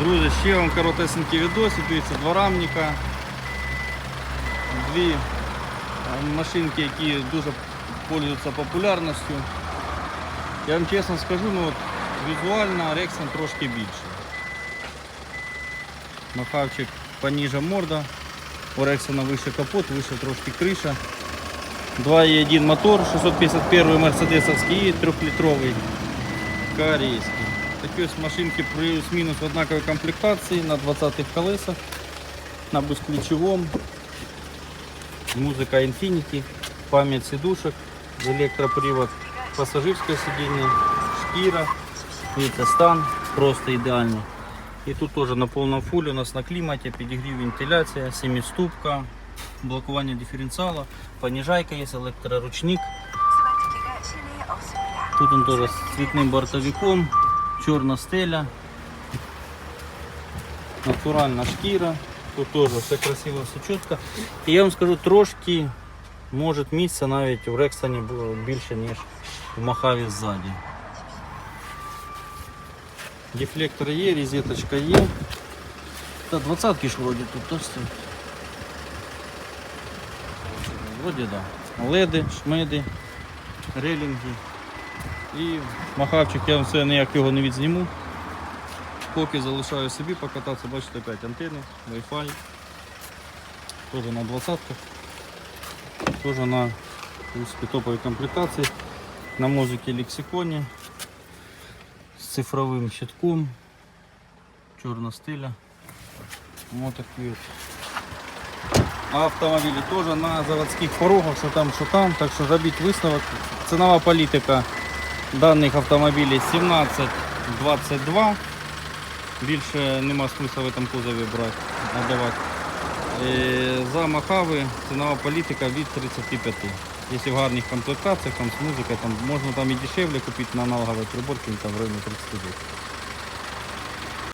Друзі, ще вам коротесенький відосик, дивіться, два рамника, дві е, машинки, які дуже пользуються популярністю. Я вам чесно скажу, ну от візуально Рексан трошки більше. Махавчик поніже морда, у Рексона вище капот, вище трошки криша. 2.1 мотор, 651 мерседесовський і 3-літровий корейський. Такі ось машинки плюс-минус в однаковій комплектації на 20-х колесах, на бус ключевом, музыка Infinity, пам'ять сидушок, електропривод, пасажирське сидіння, шкіра, стан, просто ідеально. И тут тоже на полном фуле у нас на климате підігрів вентиляция, семиступка, блокування дифференциала, понижайка есть, электроручник. Тут он тоже с цветным бортовиком, чорна стеля, натуральна шкіра, тут теж все красиво, все чітко. І я вам скажу, трошки може місця навіть у Рекстоні було більше, ніж в Махаві ззаді. Дефлектор є, розеточка є. Та 20 ж вроді тут то стоїть. Вроді да. Леди, шмеди, релінги. І махавчик я все ніяк його не відзніму. Поки залишаю собі покататися, бачите, опять антенни, Wi-Fi. Теж на 20-ках. Теж на принципі, топовій комплектації. На музиці лексиконі. З цифровим щитком. Чорна стиля. Ось такі от. Автомобілі теж на заводських порогах, що там, що там. Так що робіть висновок. Цінова політика даних автомобілів 17-22. Більше нема смисла в цьому кузові брати, надавати. Е, За Махави цінова політика від 35. Якщо в гарних комплектаціях, там з музикою, там можна там і дешевле купити на аналоговій приборці, там в районі 39.